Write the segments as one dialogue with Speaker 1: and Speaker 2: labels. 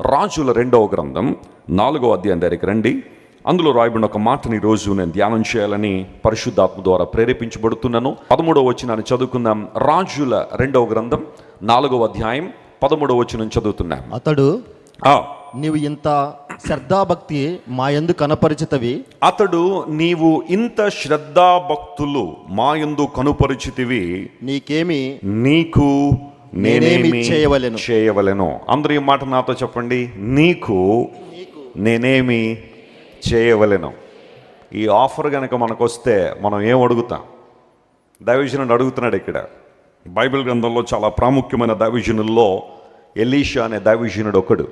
Speaker 1: రాజుల రెండవ గ్రంథం నాలుగో అధ్యాయం దగ్గరికి రండి. అందులో రాయబడిన ఒక మాటని రోజు నేను ధ్యానం చేయాలని పరిశుద్ధాత్మ ద్వారా ప్రేరేపించబడుతున్నాను. పదమూడవ వచనాన్ని చదువుకుందాం. రాజుల రెండవ గ్రంథం నాలుగవ అధ్యాయం పదమూడవ వచనం చదువుతున్నాం.
Speaker 2: అతడు నీవు ఇంత శ్రద్ధాభక్తి మా యందు కనపరిచితవి?
Speaker 1: అతడు నీవు ఇంత శ్రద్ధాభక్తులు మా యందు కనుపరిచితివి?
Speaker 2: నీకేమి?
Speaker 1: నీకు నేనేమి
Speaker 2: చేయవలెను?
Speaker 1: చేయవలెను. అందరూ ఈ మాట నాతో చెప్పండి. నీకు నేనేమి చేయవలెను. ఈ ఆఫర్ కనుక మనకు వస్తే మనం ఏం అడుగుతాం? దైవజనుడు అడుగుతున్నాడు ఇక్కడ. బైబిల్ గ్రంథంలో చాలా ప్రాముఖ్యమైన దైవజనుల్లో ఎలీషా అనే దైవజనుడు ఒకడు.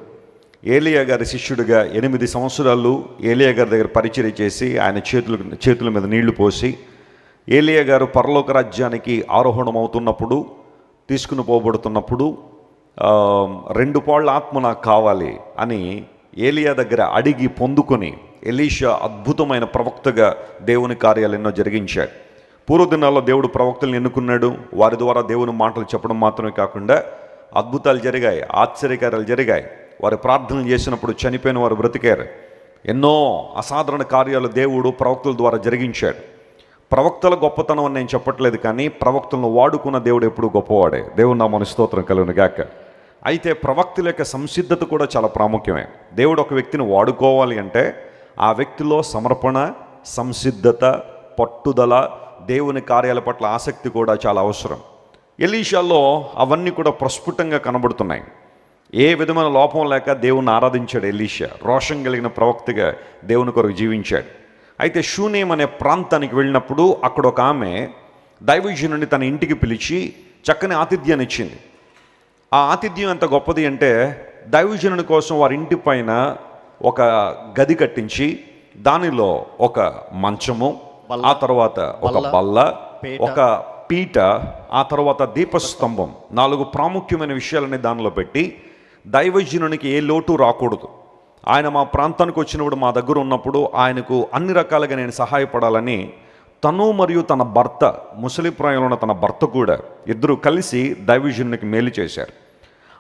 Speaker 1: ఏలియా గారి శిష్యుడిగా ఎనిమిది సంవత్సరాలు ఏలియా గారి దగ్గర పరిచయం చేసి ఆయన చేతులు చేతుల మీద నీళ్ళు పోసి ఏలియా గారు పరలోక రాజ్యానికి ఆరోహణం అవుతున్నప్పుడు తీసుకుని పోబడుతున్నప్పుడు రెండు పాళ్ళ ఆత్మ నాకు కావాలి అని ఏలియా దగ్గర అడిగి పొందుకొని ఎలీషా అద్భుతమైన ప్రవక్తగా దేవుని కార్యాలు ఎన్నో జరిగించాడు. పూర్వదినాల్లో దేవుడు ప్రవక్తలను ఎన్నుకున్నాడు. వారి ద్వారా దేవుని మాటలు చెప్పడం మాత్రమే కాకుండా అద్భుతాలు జరిగాయి ఆశ్చర్యకార్యాలు జరిగాయి. వారు ప్రార్థనలు చేసినప్పుడు చనిపోయిన వారు బ్రతికారు. ఎన్నో అసాధారణ కార్యాలు దేవుడు ప్రవక్తల ద్వారా జరిగించాడు. ప్రవక్తల గొప్పతనం అని నేను చెప్పట్లేదు కానీ ప్రవక్తలను వాడుకున్న దేవుడు ఎప్పుడు గొప్పవాడే. దేవుడు నా మన స్తోత్రం కలుగును గాక. అయితే ప్రవక్తుల యొక్క సంసిద్ధత కూడా చాలా ప్రాముఖ్యమే. దేవుడు ఒక వ్యక్తిని వాడుకోవాలి అంటే ఆ వ్యక్తిలో సమర్పణ సంసిద్ధత పట్టుదల దేవుని కార్యాల పట్ల ఆసక్తి కూడా చాలా అవసరం. ఎలీషాలో అవన్నీ కూడా ప్రస్ఫుటంగా కనబడుతున్నాయి. ఏ విధమైన లోపం లేక దేవుని ఆరాధించాడు ఎలీషా. రోషం కలిగిన ప్రవక్తగా దేవుని కొరకు జీవించాడు. అయితే షూనేం అనే ప్రాంతానికి వెళ్ళినప్పుడు అక్కడ ఒక ఆమె దైవజనుని తన ఇంటికి పిలిచి చక్కని ఆతిథ్యాన్ని ఇచ్చింది ఆ ఆతిథ్యం ఎంత గొప్పది అంటే దైవజనుని కోసం వారి ఇంటి పైన ఒక గది కట్టించి దానిలో ఒక మంచము ఆ తర్వాత ఒక
Speaker 2: బల్ల.
Speaker 1: ఒక పీట ఆ తర్వాత దీపస్తంభం నాలుగు ప్రాముఖ్యమైన విషయాలని దానిలో పెట్టి దైవజనునికి ఏ లోటు రాకూడదు ఆయన మా ప్రాంతానికి వచ్చినప్పుడు మా దగ్గర ఉన్నప్పుడు ఆయనకు అన్ని రకాలుగా నేను సహాయపడాలని తను మరియు తన భర్త ముసలి ప్రాయంలో ఉన్న తన భర్త కూడా ఇద్దరు కలిసి దైవజనునికి మేలు చేశారు.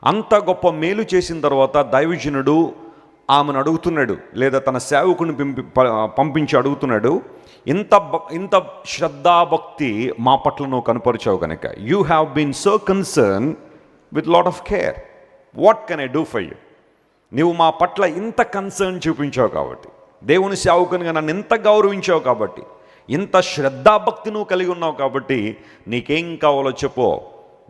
Speaker 1: అంత గొప్ప మేలు చేసిన తర్వాత దైవజనుడు ఆమెను అడుగుతున్నాడు లేదా తన సేవకుని పంపి పంపించి అడుగుతున్నాడు ఇంత ఇంత శ్రద్ధాభక్తి మా పట్ల నువ్వు కనపరిచావు కనుక you have been so concern with lot of care what can I do for you నీవు మా పట్ల ఇంత కన్సర్న్ చూపించావు కాబట్టి దేవుని సేవకునిగా నన్ను ఇంత గౌరవించావు కాబట్టి ఇంత శ్రద్ధాభక్తి నువ్వు కలిగి ఉన్నావు కాబట్టి నీకేం కావాలో చెప్పో.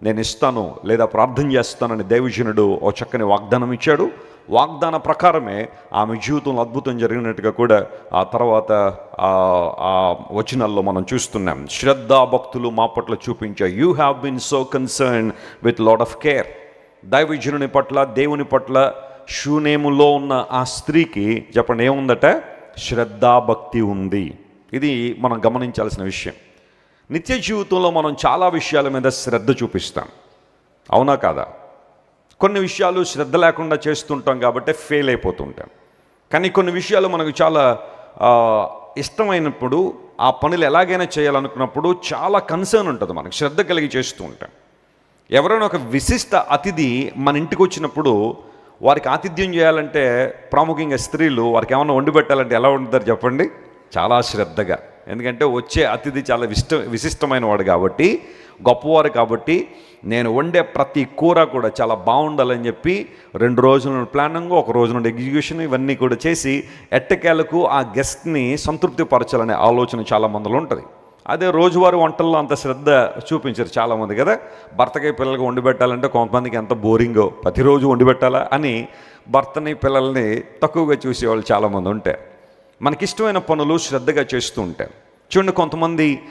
Speaker 1: నేను ఇస్తాను లేదా ప్రార్థన చేస్తానని దేవజనుడు ఓ చక్కని వాగ్దానం ఇచ్చాడు. వాగ్దాన ప్రకారమే ఆమె జీవితంలో అద్భుతం జరిగినట్టుగా కూడా ఆ తర్వాత ఆ వచనాల్లో మనం చూస్తున్నాం. శ్రద్ధాభక్తులు మా పట్ల చూపించా you have been so concern with lot of care దైవజనుని పట్ల దేవుని పట్ల షూనేములో ఉన్న ఆ స్త్రీకి చెప్పండి ఏముందట? శ్రద్ధాభక్తి ఉంది. ఇది మనం గమనించాల్సిన విషయం. నిత్య జీవితంలో మనం చాలా విషయాల మీద శ్రద్ధ చూపిస్తాం. అవునా కాదా? కొన్ని విషయాలు శ్రద్ధ లేకుండా చేస్తుంటాం కాబట్టి ఫెయిల్ అయిపోతుంటాం. కానీ కొన్ని విషయాలు మనకు చాలా ఇష్టమైనప్పుడు ఆ పనులు ఎలాగైనా చేయాలనుకున్నప్పుడు చాలా కన్సర్న్ ఉంటుంది మనకు. శ్రద్ధ కలిగి చేస్తూ ఉంటాం. ఎవరైనా ఒక విశిష్ట అతిథి మన ఇంటికి వచ్చినప్పుడు వారికి ఆతిథ్యం చేయాలంటే ప్రాముఖ్యంగా స్త్రీలు వారికి ఏమైనా వండి పెట్టాలంటే ఎలా వండుతారు చెప్పండి? చాలా శ్రద్ధగా. ఎందుకంటే వచ్చే అతిథి చాలా విశిష్ట విశిష్టమైన వాడు కాబట్టి గొప్పవారు కాబట్టి నేను వండే ప్రతి కూర కూడా చాలా బాగుండాలని చెప్పి రెండు రోజుల నుండి ప్లానింగ్ ఒక రోజు నుండి ఎగ్జిక్యూషన్ ఇవన్నీ కూడా చేసి ఎట్టకేలకు ఆ గెస్ట్ని సంతృప్తి పరచాలనే ఆలోచన చాలా మందిలో ఉంటుంది. అదే రోజువారీ వంటల్లో అంత శ్రద్ధ చూపించారు చాలామంది కదా? భర్తకి పిల్లలకి వండి పెట్టాలంటే కొంతమందికి ఎంత బోరింగో ప్రతిరోజు వండి పెట్టాలా అని భర్తని పిల్లల్ని తక్కువగా చూసేవాళ్ళు చాలామంది ఉంటారు మనకిష్టమైన పనులు శ్రద్ధగా చేస్తూ ఉంటారు చూడండి కొంతమంది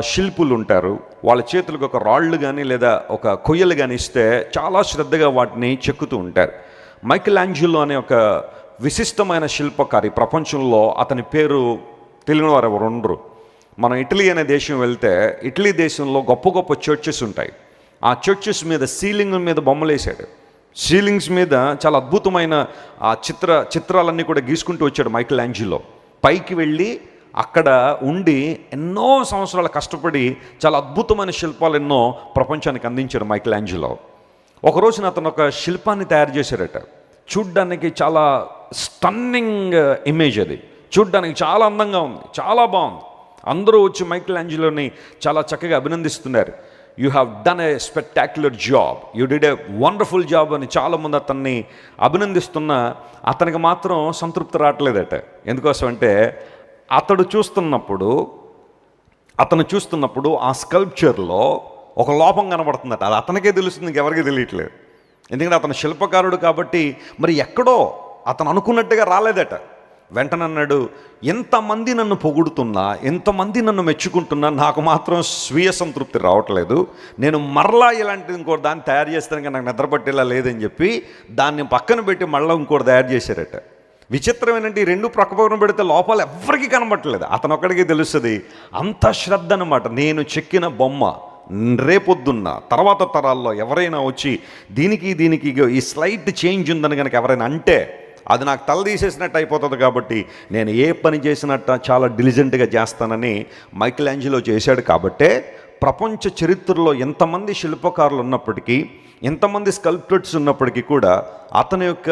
Speaker 1: శిల్పులు ఉంటారు. వాళ్ళ చేతులకు ఒక రాళ్ళు కానీ లేదా ఒక కొయ్యలు కానీ ఇస్తే చాలా శ్రద్ధగా వాటిని చెక్కుతూ ఉంటారు. మైకిల్ ఆంజిలో అనే ఒక విశిష్టమైన శిల్పకారి ప్రపంచంలో అతని పేరు తెలియని వారు ఎవరు ఉండరు. మనం ఇటలీ అనే దేశం వెళ్తే ఇటలీ దేశంలో గొప్ప గొప్ప చర్చెస్ ఉంటాయి. ఆ చర్చెస్ మీద సీలింగ్ మీద బొమ్మలు వేసాడు సీలింగ్స్ మీద చాలా అద్భుతమైన ఆ చిత్ర చిత్రాలన్నీ కూడా గీసుకుంటూ వచ్చాడు మైకిల్ యాంజిలో పైకి వెళ్ళి అక్కడ ఉండి ఎన్నో సంవత్సరాలు కష్టపడి చాలా అద్భుతమైన శిల్పాలు ఎన్నో ప్రపంచానికి అందించాడు మైకిల్ యాంజిలో ఒక రోజున అతను ఒక శిల్పాన్ని తయారు చేశారట చూడ్డానికి చాలా స్టన్నింగ్ ఇమేజ్ అది. చూడ్డానికి చాలా అందంగా ఉంది చాలా బాగుంది. అందరూ వచ్చి మైకిల్ యాంజిలోని చాలా చక్కగా అభినందిస్తున్నారు. You have done a spectacular job you did a wonderful job అని చాలామంది అతన్ని అభినందిస్తున్న అతనికి మాత్రం సంతృప్తి రావట్లేదట. ఎందుకోసం అంటే అతడు చూస్తున్నప్పుడు అతను చూస్తున్నప్పుడు ఆ స్కల్ప్చర్లో ఒక లోపం కనబడుతుందట. అది అతనికే తెలుస్తుంది ఇంకెవరికీ తెలియట్లేదు. ఎందుకంటే అతను శిల్పకారుడు కాబట్టి మరి ఎక్కడో అతను అనుకున్నట్టుగా రాలేదట. వెంటనన్నాడు ఎంతమంది నన్ను పొగుడుతున్నా ఎంతమంది నన్ను మెచ్చుకుంటున్నా నాకు మాత్రం స్వీయ సంతృప్తి రావట్లేదు. నేను మరలా ఇలాంటిది ఇంకోటి దాన్ని తయారు చేస్తానికి నాకు నిద్రపట్టేలా లేదని చెప్పి దాన్ని పక్కన పెట్టి మళ్ళీ ఇంకోటి తయారు చేశారట. విచిత్రం ఏంటంటే ఈ రెండు ప్రక్కపక్కన పెడితే లోపల ఎవ్వరికీ కనబట్టలేదు. అతను ఒక్కడికి తెలుస్తుంది అంత శ్రద్ధ అనమాట నేను చెక్కిన బొమ్మ రేపొద్దున్న తర్వాత తరాల్లో ఎవరైనా వచ్చి దీనికి దీనికి ఈ స్లైట్ చేంజ్ ఉందని కనుక ఎవరైనా అంటే అది నాకు తల తీసేసినట్టు అయిపోతుంది కాబట్టి నేను ఏ పని చేసినట్ట చాలా డిలిజెంట్గా చేస్తానని మైకిల్ యాంజిలో చేశాడు కాబట్టే ప్రపంచ చరిత్రలో ఎంతమంది శిల్పకారులు ఉన్నప్పటికీ ఎంతమంది స్కల్ప్టర్స్ ఉన్నప్పటికీ కూడా అతని యొక్క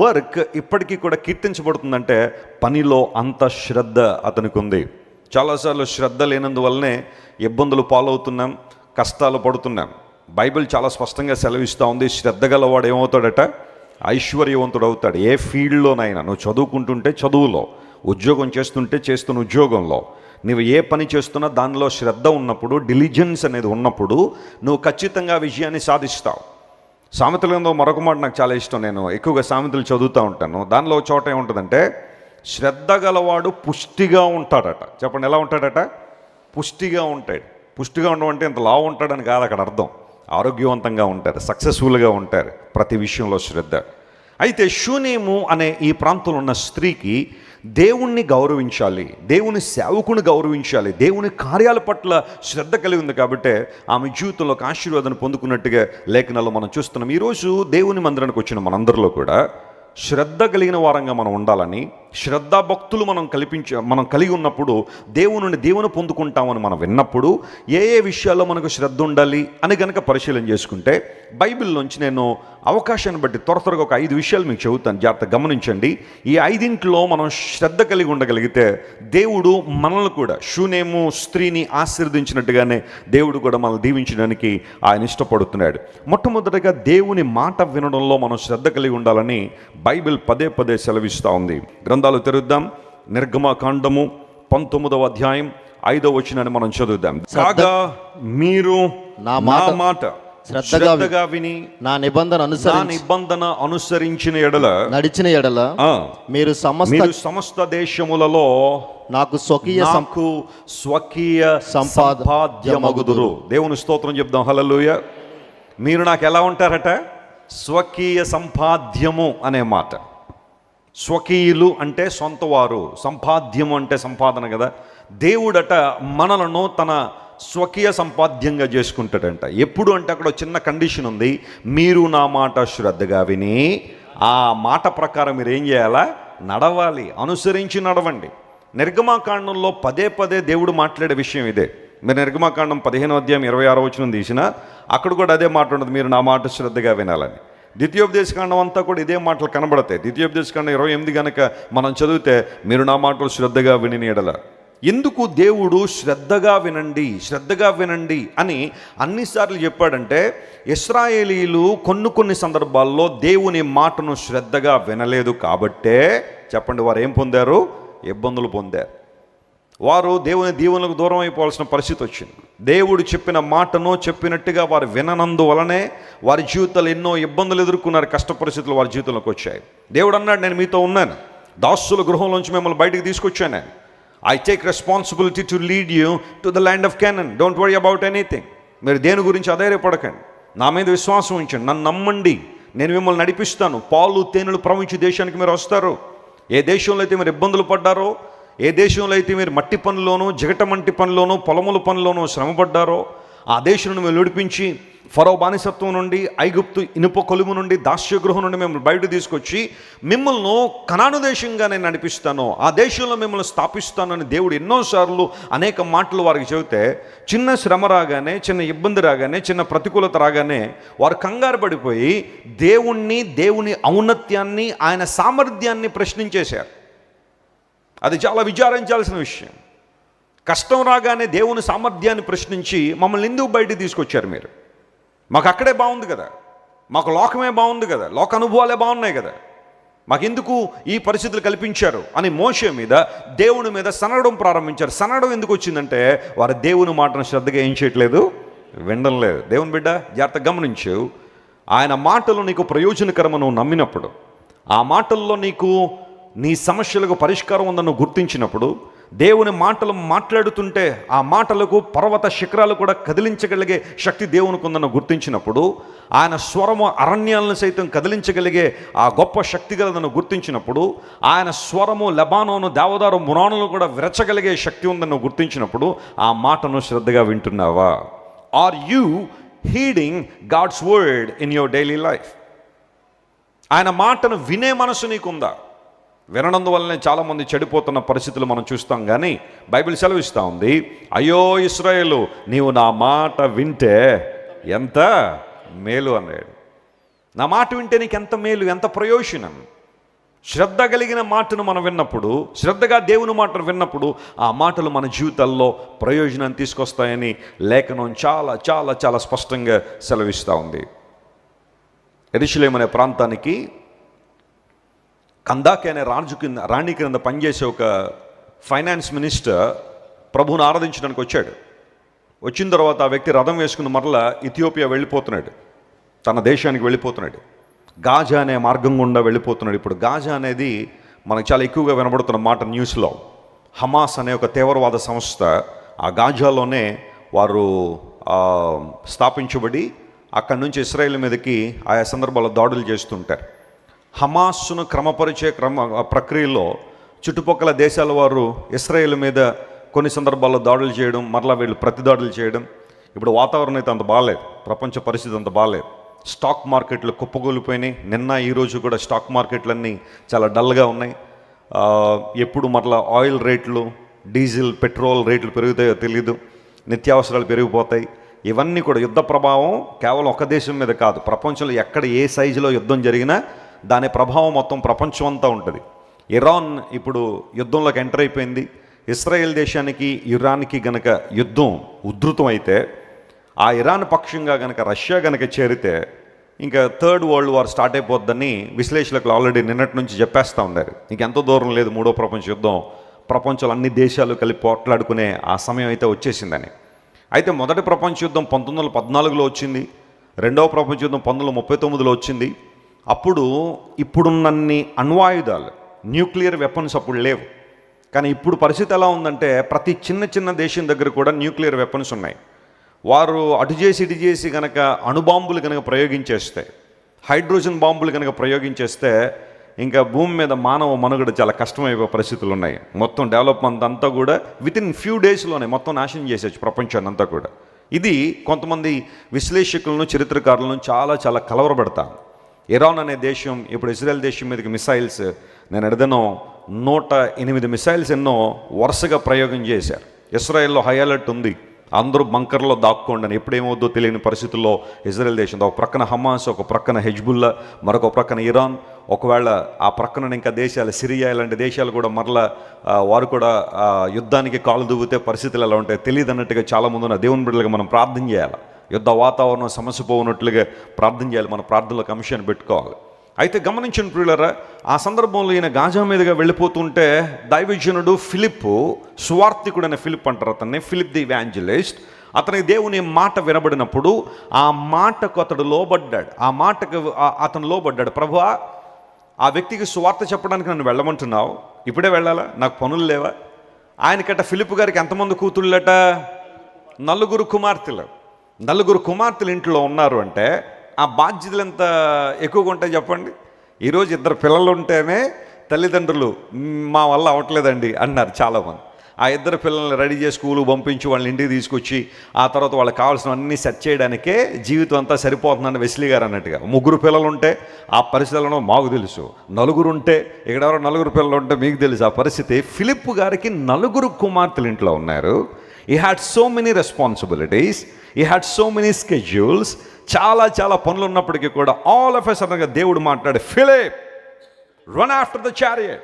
Speaker 1: వర్క్ ఇప్పటికీ కూడా కీర్తించబడుతుందంటే పనిలో అంత శ్రద్ధ అతనికి ఉంది చాలాసార్లు శ్రద్ధ లేనందువల్లనే ఇబ్బందులు పాలవుతున్నాం కష్టాలు పడుతున్నాం. బైబిల్ చాలా స్పష్టంగా సెలవిస్తూ ఉంది శ్రద్ధ గలవాడు ఏమవుతాడట? ఐశ్వర్యవంతుడు అవుతాడు ఏ ఫీల్డ్లోనైనా నువ్వు చదువుకుంటుంటే చదువులో ఉద్యోగం చేస్తుంటే చేస్తున్న ఉద్యోగంలో. నువ్వు ఏ పని చేస్తున్నా దానిలో శ్రద్ధ ఉన్నప్పుడు డిలిజెన్స్ అనేది ఉన్నప్పుడు నువ్వు ఖచ్చితంగా విజయాన్ని సాధిస్తావు. సామెతలంలో మరొక మాట నాకు చాలా ఇష్టం. నేను ఎక్కువగా సామెతలు చదువుతూ ఉంటాను. దానిలో ఒక చోట ఏముంటుందంటే శ్రద్ధ గలవాడు పుష్టిగా ఉంటాడట. చెప్పండి ఎలా ఉంటాడట? పుష్టిగా ఉంటాడు. పుష్టిగా ఉండడం అంటే ఇంత లావు ఉంటాడని కాదు అక్కడ అర్థం. ఆరోగ్యవంతంగా ఉంటారు సక్సెస్ఫుల్గా ఉంటారు ప్రతి విషయంలో శ్రద్ధ. అయితే షూనేము అనే ఈ ప్రాంతంలో ఉన్న స్త్రీకి దేవుణ్ణి గౌరవించాలి దేవుని సేవకుని గౌరవించాలి దేవుని కార్యాల పట్ల శ్రద్ధ కలిగి ఉంది కాబట్టి ఆమె జీవితంలో ఒక ఆశీర్వాదాన్ని పొందుకున్నట్టుగా లేఖనాలు మనం చూస్తున్నాం. ఈరోజు దేవుని మందిరానికి వచ్చిన మనందరిలో కూడా శ్రద్ధ కలిగిన వారంగా మనం ఉండాలని శ్రద్ధా భక్తులు మనం కల్పించ మనం కలిగి ఉన్నప్పుడు దేవుని దేవుని పొందుకుంటామని మనం విన్నప్పుడు ఏ ఏ విషయాల్లో మనకు శ్రద్ధ ఉండాలి అని కనుక పరిశీలన చేసుకుంటే బైబిల్ నుంచి నేను అవకాశాన్ని బట్టి త్వర త్వరగా ఒక ఐదు విషయాలు మీకు చెబుతాను. జాగ్రత్త గమనించండి. ఈ ఐదింట్లో మనం శ్రద్ధ కలిగి ఉండగలిగితే దేవుడు మనల్ని కూడా షూనేము స్త్రీని ఆశీర్వదించినట్టుగానే దేవుడు కూడా మనల్ని దీవించడానికి ఆయన ఇష్టపడుతున్నాడు. మొట్టమొదటిగా దేవుని మాట వినడంలో మనం శ్రద్ధ కలిగి ఉండాలని బైబిల్ పదే పదే సెలవిస్తూ ఉంది. గ్రంథాలు తెరుద్దాం. నిర్గమకాండము పంతొమ్మిదవ అధ్యాయం ఐదవ వచనాన్ని మనం చదువుదాం. కాగా మీరు
Speaker 2: నా మాట శ్రద్ధగా
Speaker 1: విని
Speaker 2: నా నిబంధన
Speaker 1: నా
Speaker 2: అనుసరించి
Speaker 1: నిబంధన అనుసరించిన ఎడల
Speaker 2: నడిచిన ఎడల మీరు సమస్త
Speaker 1: సమస్త దేశములలో
Speaker 2: నాకు స్వకీయ
Speaker 1: నాకు స్వకీయ
Speaker 2: సంపాద-
Speaker 1: సంపాద్యమగుదురు. దేవుని స్తోత్రం చెప్దాం. హల్లెలూయ. మీరు నాకు ఎలా ఉంటారట? స్వకీయ సంపాద్యము అనే మాట. స్వకీయులు అంటే సొంతవారు సంపాద్యము అంటే సంపాదన కదా. దేవుడట మనలను తన స్వకీయ సంపాద్యంగా చేసుకుంటాడంట. ఎప్పుడు అంటే అక్కడ చిన్న కండిషన్ ఉంది. మీరు నా మాట శ్రద్ధగా విని ఆ మాట ప్రకారం మీరు ఏం చేయాలా? నడవాలి. అనుసరించి నడవండి. నిర్గమాకాండంలో పదే పదే దేవుడు మాట్లాడే విషయం ఇదే. మీరు నిర్గమాకాండం పదిహేను అధ్యాయం ఇరవై ఆరో వచ్చిన తీసిన అక్కడ కూడా అదే మాట ఉండదు మీరు నా మాట శ్రద్ధగా వినాలని. ద్వితీయోపదేశకాండం అంతా కూడా ఇదే మాటలు కనబడతాయి. ద్వితీయోపదేశకాండం ఇరవై ఎనిమిది కనుక మనం చదివితే మీరు నా మాటలు శ్రద్ధగా విని ఎడల. ఎందుకు దేవుడు శ్రద్ధగా వినండి శ్రద్ధగా వినండి అని అన్నిసార్లు చెప్పాడంటే ఇస్రాయేలీలు కొన్ని కొన్ని సందర్భాల్లో దేవుని మాటను శ్రద్ధగా వినలేదు కాబట్టే చెప్పండి వారు ఏం పొందారు? ఇబ్బందులు పొందారు. వారు దేవుని దీవెనలకు దూరం అయిపోవాల్సిన పరిస్థితి వచ్చింది. దేవుడు చెప్పిన మాటను చెప్పినట్టుగా వారు విననందువలనే వారి జీవితాలు ఎన్నో ఇబ్బందులు ఎదుర్కొన్నారు కష్ట పరిస్థితులు వారి జీవితంలోకి వచ్చాయి. దేవుడు అన్నాడు నేను మీతో ఉన్నాను. దాసుల గృహంలోంచి మిమ్మల్ని బయటకు తీసుకొచ్చాను నేను. I take responsibility to lead you to the land of Canaan don't worry about anything మీరు దేని గురించి అధైర్యపడకండి. నా మీద విశ్వాసం ఉంచండి. నన్ను నమ్మండి. నేను మిమ్మల్ని నడిపిస్తాను. పాలు తేనెలు ప్రవహించి దేశానికి మీరు వస్తారు. ఏ దేశంలో అయితే మీరు ఇబ్బందులు పడ్డారో ఏ దేశంలో అయితే మీరు మట్టి పనిలోనూ జిగట మట్టి పనిలోనూ పొలముల పనిలోనూ శ్రమపడ్డారో ఆ దేశం మేము విడిపించి ఫరో బానిసత్వం నుండి ఐగుప్తు ఇనుప కొలుము నుండి దాస్యగృహం నుండి మిమ్మల్ని బయట తీసుకొచ్చి మిమ్మల్ని కనాను దేశంగా నేను నడిపిస్తాను ఆ దేశంలో మిమ్మల్ని స్థాపిస్తానని దేవుడు ఎన్నోసార్లు అనేక మాటలు వారికి చెబితే చిన్న శ్రమ రాగానే చిన్న ఇబ్బంది రాగానే చిన్న ప్రతికూలత రాగానే వారు కంగారు పడిపోయి దేవుణ్ణి దేవుని ఔన్నత్యాన్ని ఆయన సామర్థ్యాన్ని ప్రశ్నించేశారు. అది చాలా విచారించాల్సిన విషయం. కష్టం రాగానే దేవుని సామర్థ్యాన్ని ప్రశ్నించి మమ్మల్ని ఎందుకు బయటికి తీసుకొచ్చారు మీరు? మాకు అక్కడే బాగుంది కదా. మాకు లోకమే బాగుంది కదా. లోక అనుభవాలే బాగున్నాయి కదా. మాకెందుకు ఈ పరిస్థితులు కల్పించారు? అని మోషే మీద దేవుని మీద సనడం ప్రారంభించారు. సనడం ఎందుకు వచ్చిందంటే వారు దేవుని మాటను శ్రద్ధగా ఏం చేయట్లేదు? వినడం లేదు. దేవుని బిడ్డ జాగ్రత్త గమనించు. ఆయన మాటలు నీకు ప్రయోజనకరమను నమ్మినప్పుడు ఆ మాటల్లో నీకు నీ సమస్యలకు పరిష్కారం ఉందని గుర్తించినప్పుడు దేవుని మాటలు మాట్లాడుతుంటే ఆ మాటలకు పర్వత శిఖరాలు కూడా కదిలించగలిగే శక్తి దేవునికి ఉందని గుర్తించినప్పుడు ఆయన స్వరము అరణ్యాలను సైతం కదిలించగలిగే ఆ గొప్ప శక్తి గలదని గుర్తించినప్పుడు ఆయన స్వరము లెబానోను దేవదారు మురాణులు కూడా విరచగలిగే శక్తి ఉందని గుర్తించినప్పుడు ఆ మాటను శ్రద్ధగా వింటున్నావా? Are you heeding God's word in your daily life ఆయన మాటను వినే మనసు నీకుందా? వినడందువల్లనే చాలామంది చెడిపోతున్న పరిస్థితులు మనం చూస్తాం కానీ బైబిల్ సెలవిస్తూ ఉంది అయ్యో ఇస్రాయేలు నీవు నా మాట వింటే ఎంత మేలు అన్నాడు. నా మాట వింటే నీకు ఎంత మేలు ఎంత ప్రయోజనం? శ్రద్ధ కలిగిన మాటను మనం విన్నప్పుడు శ్రద్ధగా దేవుని మాటను విన్నప్పుడు ఆ మాటలు మన జీవితాల్లో ప్రయోజనాన్ని తీసుకొస్తాయని లేఖనం చాలా చాలా చాలా స్పష్టంగా సెలవిస్తూ ఉంది. ఎరిశిలేం అనే ప్రాంతానికి కందాకి అనే రాజు కింద రాణి కింద పనిచేసే ఒక ఫైనాన్స్ మినిస్టర్ ప్రభువును ఆరాధించడానికి వచ్చాడు. వచ్చిన తర్వాత ఆ వ్యక్తి రథం వేసుకుని మరలా ఇథియోపియా వెళ్ళిపోతున్నాడు. తన దేశానికి వెళ్ళిపోతున్నాడు. గాజా అనే మార్గం గుండా వెళ్ళిపోతున్నాడు ఇప్పుడు. గాజా అనేది మనకు చాలా ఎక్కువగా వినబడుతున్న మాట న్యూస్లో. హమాస్ అనే ఒక తీవ్రవాద సంస్థ ఆ గాజాలోనే వారు స్థాపించబడి అక్కడి నుంచి ఇస్రాయేల్ మీదకి ఆయా సందర్భాల్లో దాడులు చేస్తుంటారు హమాస్ను క్రమపరిచే క్రమ ప్రక్రియలో చుట్టుపక్కల దేశాల వారు ఇస్రాయేల్ మీద కొన్ని సందర్భాల్లో దాడులు చేయడం మరలా వీళ్ళు ప్రతిదాడులు చేయడం ఇప్పుడు వాతావరణం అయితే అంత బాగాలేదు ప్రపంచ పరిస్థితి అంత బాగాలేదు స్టాక్ మార్కెట్లు కుప్పగూలిపోయినాయి నిన్న ఈరోజు కూడా స్టాక్ మార్కెట్లన్నీ చాలా డల్గా ఉన్నాయి. ఎప్పుడు మరలా ఆయిల్ రేట్లు డీజిల్ పెట్రోల్ రేట్లు పెరుగుతాయో తెలియదు నిత్యావసరాలు పెరిగిపోతాయి. ఇవన్నీ కూడా యుద్ధ ప్రభావం కేవలం ఒక దేశం మీద కాదు ప్రపంచంలో ఎక్కడ ఏ సైజులో యుద్ధం జరిగినా దాని ప్రభావం మొత్తం ప్రపంచం అంతా ఉంటుంది. ఇరాన్ ఇప్పుడు యుద్ధంలోకి ఎంటర్ అయిపోయింది. ఇస్రాయేల్ దేశానికి ఇరాన్కి గనక యుద్ధం ఉధృతం అయితే ఆ ఇరాన్ పక్షంగా గనక రష్యా గనక చేరితే ఇంకా థర్డ్ వరల్డ్ వార్ స్టార్ట్ అయిపోద్దని విశ్లేషకులు ఆల్రెడీ నిన్నటి నుంచి చెప్పేస్తూ ఉన్నారు. ఇంకెంత దూరం లేదు మూడో ప్రపంచ యుద్ధం. ప్రపంచంలో అన్ని దేశాలు కలిపి పోట్లాడుకునే ఆ సమయం అయితే వచ్చేసిందని. అయితే మొదటి ప్రపంచ యుద్ధం పంతొమ్మిది వందల పద్నాలుగులో వచ్చింది. రెండవ ప్రపంచ యుద్ధం పంతొమ్మిది వందల ముప్పై తొమ్మిదిలో వచ్చింది. అప్పుడు ఇప్పుడున్నన్ని అణ్వాయుధాలు న్యూక్లియర్ వెపన్స్ అప్పుడు లేవు. కానీ ఇప్పుడు పరిస్థితి ఎలా ఉందంటే ప్రతి చిన్న చిన్న దేశం దగ్గర కూడా న్యూక్లియర్ వెపన్స్ ఉన్నాయి. వారు అటు చేసి ఇటు చేసి కనుక అణుబాంబులు కనుక ప్రయోగించేస్తే హైడ్రోజన్ బాంబులు కనుక ప్రయోగించేస్తే ఇంకా భూమి మీద మానవ మనుగడ చాలా కష్టమైపోయే పరిస్థితులు ఉన్నాయి. మొత్తం డెవలప్మెంట్ అంతా కూడా విత్ ఇన్ ఫ్యూ డేస్లోనే మొత్తం నాశనం చేసేచ్చు ప్రపంచాన్ని అంతా కూడా. ఇది కొంతమంది విశ్లేషకులను చరిత్రకారులను చాలా చాలా కలవరపెడతాను ఇరాన్ అనే దేశం ఇప్పుడు ఇజ్రాయెల్ దేశం మీదకి మిసైల్స్ నేను ఎడదనో నూట ఎనిమిది మిసైల్స్ ఎన్నో వరుసగా ప్రయోగం చేశారు. ఇస్రాయెల్లో హై అలర్ట్ ఉంది. అందరూ బంకర్లో దాక్కోండి అని ఎప్పుడేమవుద్దో తెలియని పరిస్థితుల్లో ఇజ్రాయెల్ దేశం ఒక ప్రక్కన హమాస్ ఒక ప్రక్కన హెజ్బుల్లా మరొక ప్రక్కన ఇరాన్. ఒకవేళ ఆ ప్రక్కన ఇంకా దేశాలు సిరియా ఇలాంటి దేశాలు కూడా మరలా వారు కూడా యుద్ధానికి కాలు దువ్వితే పరిస్థితులు ఎలా ఉంటాయో తెలియదు అన్నట్టుగా చాలామంది ఉన్న దేవుని బిడ్డలకు మనం ప్రార్థన చేయాలి? యుద్ధ వాతావరణం సమసిపోనట్లుగా ప్రార్థన చేయాలి. మన ప్రార్థనలకు అంశాన్ని పెట్టుకోవాలి. అయితే గమనించిన ప్రియులరా ఆ సందర్భంలో ఈయన గాజా మీదుగా వెళ్ళిపోతుంటే దైవజనుడు ఫిలిప్ స్వార్థికుడైన అనే ఫిలిప్ అంటారు అతన్ని ఫిలిప్ ది వ్యాంజలిస్ట్ అతని దేవుని మాట వినబడినప్పుడు ఆ మాటకు అతడు లోబడ్డాడు. ఆ మాటకు అతను లోబడ్డాడు. ప్రభువా ఆ వ్యక్తికి స్వార్థ చెప్పడానికి నన్ను వెళ్ళమంటున్నావు? ఇప్పుడే వెళ్ళాలా? నాకు పనులు లేవా? ఆయనకట ఫిలిప్ గారికి ఎంతమంది కూతుళ్ళట? నలుగురు కుమార్తెలు. నలుగురు కుమార్తెలు ఇంట్లో ఉన్నారు అంటే ఆ బాధ్యతలు ఎంత ఎక్కువగా ఉంటాయి చెప్పండి? ఈరోజు ఇద్దరు పిల్లలు ఉంటేనే తల్లిదండ్రులు మా వల్ల అవ్వట్లేదండి అన్నారు చాలామంది. ఆ ఇద్దరు పిల్లల్ని రెడీ చేసి స్కూలు పంపించి వాళ్ళని ఇంటికి తీసుకొచ్చి ఆ తర్వాత వాళ్ళకి కావాల్సినవన్నీ సెట్ చేయడానికే జీవితం అంతా సరిపోతుందని వెస్లీ గారు అన్నట్టుగా. ముగ్గురు పిల్లలు ఉంటే ఆ పరిస్థితులను మాకు తెలుసు. నలుగురు ఉంటే ఇక్కడ ఎవరో నలుగురు పిల్లలు ఉంటే మీకు తెలుసు. ఆ పరిస్థితి ఫిలిప్ గారికి నలుగురు కుమార్తెలు ఇంట్లో ఉన్నారు. He had so many responsibilities he had so many schedules చాలా చాలా పనులు ఉన్నప్పటికీ కూడా ఆల్ ఆఫ్ ఎ సడన్గా దేవుడు మాట్లాడే Philip run after the chariot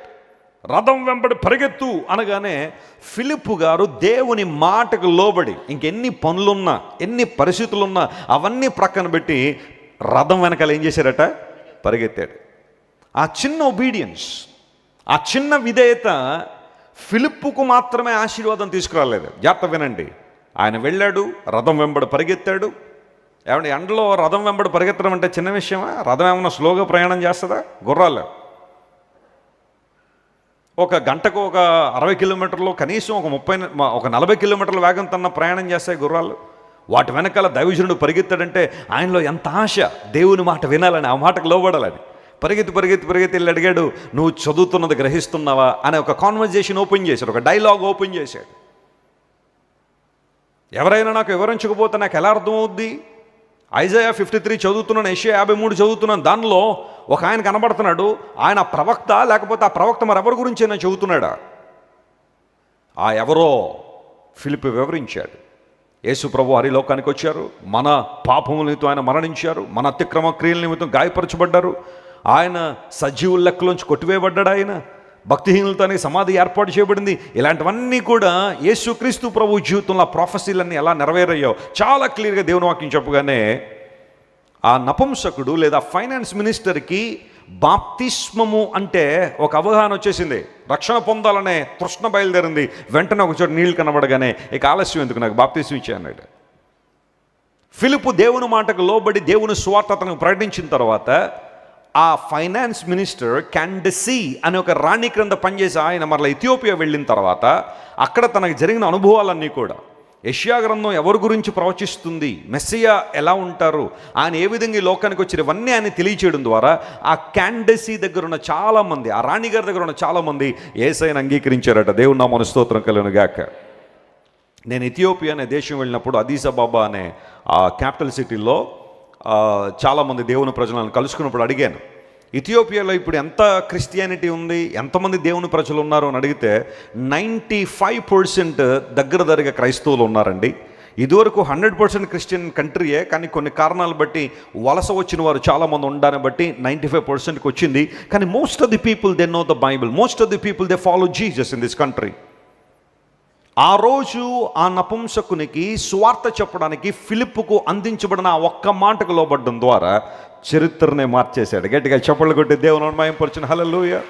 Speaker 1: రథం వెంబడి పరిగెత్తు అనగానే ఫిలిప్పు గారు దేవుని మాటకు లోబడి ఇంకెన్ని పనులున్నా ఎన్ని పరిస్థితులున్నా అవన్నీ ప్రక్కన పెట్టి రథం వెనకాల ఏం చేశారట? పరిగెత్తాడు. ఆ చిన్న ఒబీడియన్స్ ఆ చిన్న విధేయత ఫిలిప్పుకు మాత్రమే ఆశీర్వాదం తీసుకురాలేదు. జాగ్రత్త వినండి. ఆయన వెళ్ళాడు రథం వెంబడి పరిగెత్తాడు. ఏమంటే ఎండలో రథం వెంబడి పరిగెత్తడం అంటే చిన్న విషయమా? రథం ఏమన్నా స్లోగా ప్రయాణం చేస్తుందా? గుర్రాలు ఒక గంటకు ఒక అరవై కిలోమీటర్లు కనీసం ఒక ముప్పై ఒక నలభై కిలోమీటర్ల వేగం తన ప్రయాణం చేస్తాయి గుర్రాలు. వాటి వెనకాల దైవజనుడు పరిగెత్తాడంటే ఆయనలో ఎంత ఆశ? దేవుని మాట వినాలని ఆ మాటకు లోబడాలని. పరిగెత్తి పరిగెత్తి పరిగెత్తి వెళ్ళి అడిగాడు నువ్వు చదువుతున్నది గ్రహిస్తున్నావా? అనే ఒక కాన్వర్జేషన్ ఓపెన్ చేశాడు ఒక డైలాగ్ ఓపెన్ చేశాడు. ఎవరైనా నాకు వివరించకపోతే నాకు ఎలా అర్థమవుద్ది? ఐజయా ఫిఫ్టీ త్రీ చదువుతున్నాను ఏషియా యాభై మూడు చదువుతున్నాను. దానిలో ఒక ఆయన కనబడుతున్నాడు. ఆయన ప్రవక్త లేకపోతే ఆ ప్రవక్త మరెవరి గురించి ఆయన చెబుతున్నాడా? ఆ ఎవరో ఫిలిప్ వివరించాడు. యేసు ప్రభు హరి లోకానికి వచ్చారు. మన పాపముల నిమిత్తం ఆయన మరణించారు. మన అతిక్రమ క్రియల నిమిత్తం గాయపరచబడ్డారు. ఆయన సజీవుల లెక్కలోంచి కొట్టివేయబడ్డాడు ఆయన. భక్తిహీనులతోనే సమాధి ఏర్పాటు చేయబడింది. ఇలాంటివన్నీ కూడా యేసుక్రీస్తు ప్రభు జీవితంలో ప్రాఫెసీలన్నీ ఎలా నెరవేరయ్యో చాలా క్లియర్గా దేవుని వాక్యం చెప్పగానే ఆ నపుంసకుడు లేదా ఫైనాన్స్ మినిస్టర్కి బాప్తిస్మము అంటే ఒక అవగాహన వచ్చేసింది. రక్షణ పొందాలనే తృష్ణ బయలుదేరింది. వెంటనే ఒక చోట నీళ్ళు కనబడగానే ఇక ఆలస్యం ఎందుకు? నాకు బాప్తిస్మ ఇచ్చా అన్నాడు. ఫిలిపు దేవుని మాటకు లోబడి దేవుని స్వార్థతను ప్రకటించిన తర్వాత ఆ ఫైనాన్స్ మినిస్టర్ క్యాండసీ అనే ఒక రాణి క్రింద పనిచేసి ఆయన మరలా ఇథియోపియా వెళ్ళిన తర్వాత అక్కడ తనకు జరిగిన అనుభవాలన్నీ కూడా. యష్యా గ్రంథం ఎవరి గురించి ప్రవచిస్తుంది? మెస్సియా ఎలా ఉంటారు? ఆయన ఏ విధంగా ఈ లోకానికి వచ్చారు? ఇవన్నీ ఆయన తెలియచేయడం ద్వారా ఆ క్యాండసీ దగ్గర ఉన్న చాలామంది ఆ రాణి గారి దగ్గర ఉన్న చాలామంది ఏసైని అంగీకరించారట. దేవుడు నా మన స్తోత్రం కలిగిన గాక నేను ఇథియోపియా అనే దేశం వెళ్ళినప్పుడు అదీసా బాబా అనే ఆ క్యాపిటల్ సిటీలో చాలామంది దేవుని ప్రజలను కలుసుకున్నప్పుడు అడిగాను ఇథియోపియాలో ఇప్పుడు ఎంత క్రిస్టియానిటీ ఉంది? ఎంతమంది దేవుని ప్రజలు ఉన్నారు? అని అడిగితే నైంటీ ఫైవ్ పర్సెంట్ దగ్గర దగ్గర క్రైస్తవులు ఉన్నారండి. ఇదివరకు హండ్రెడ్ పర్సెంట్ క్రిస్టియన్ కంట్రీయే కానీ కొన్ని కారణాలు బట్టి వలస వచ్చిన వారు చాలామంది ఉండాలని బట్టి నైంటీ ఫైవ్ పర్సెంట్కి వచ్చింది. కానీ most of the people they know the Bible. Most of the people they follow Jesus in this country. ఆ రోజు ఆ నపుంసకునికి స్వార్థ చెప్పడానికి ఫిలిప్పుకు అందించబడిన ఒక్క మాటకు లోబడ్డం ద్వారా చరిత్రనే మార్చేశాడు. గట్టిగా చెప్పలు కొట్టి దేవుని అనుమాయంపరిచిన హలలుయ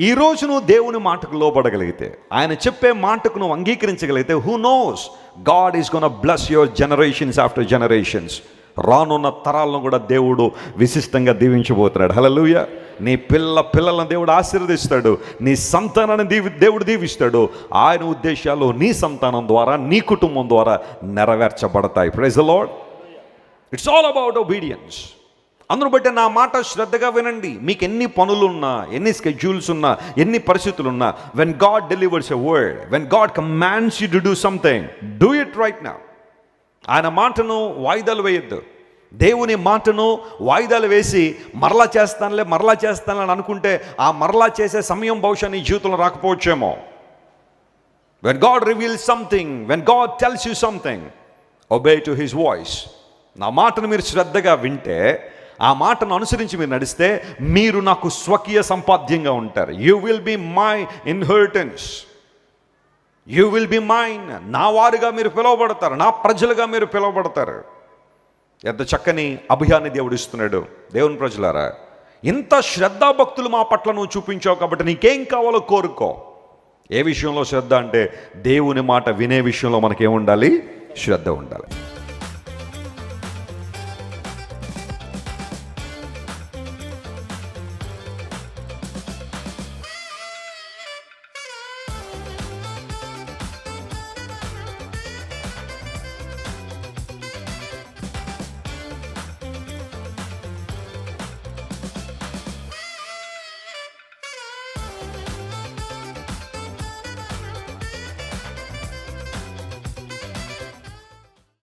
Speaker 1: ఈ రోజు నువ్వు దేవుని మాటకు లోబడగలిగితే ఆయన చెప్పే మాటకు నువ్వు అంగీకరించగలిగితే who knows God is gonna bless your generations after generations రానున్న తరాలను కూడా దేవుడు విశిష్టంగా దీవించబోతున్నాడు. హలలుయ నీ పిల్ల పిల్లలను దేవుడు ఆశీర్వదిస్తాడు. నీ సంతానాన్ని దీవి దేవుడు దీవిస్తాడు. ఆయన ఉద్దేశాలు నీ సంతానం ద్వారా నీ కుటుంబం ద్వారా నెరవేర్చబడతాయి. Praise Lord it's all about obedience అందును బట్టి నా మాట శ్రద్ధగా వినండి. మీకు ఎన్ని పనులున్నా ఎన్ని స్కెడ్యూల్స్ ఉన్నా ఎన్ని పరిస్థితులు ఉన్నా when God delivers a word when God commands you to do something do it right నా ఆయన మాటను వాయిదాలు వేయొద్దు. దేవుని మాటను వాయిదాలు వేసి మరలా చేస్తానులే మరలా చేస్తానులే అని అనుకుంటే ఆ మరలా చేసే సమయం బహుశా నీ జీవితంలో రాకపోవచ్చేమో. When God reveal something when God tells you something obey to his voice నా మాటను మీరు శ్రద్ధగా వింటే ఆ మాటను అనుసరించి మీరు నడిస్తే మీరు నాకు స్వకీయ సంపాద్యంగా ఉంటారు. You will be my inheritance you will be mine నా వారుగా మీరు పిలువబడతారు. నా ప్రజలుగా మీరు పిలువబడతారు. ఎంత చక్కని అభియాన్ని దేవుడు ఇస్తున్నాడు. దేవుని ప్రజలారా ఇంత శ్రద్ధాభక్తులు మా పట్ల నువ్వు చూపించావు కాబట్టి నీకేం కావాలో కోరుకో. ఏ విషయంలో శ్రద్ధ అంటే దేవుని మాట వినే విషయంలో మనకేముండాలి శ్రద్ధ ఉండాలి.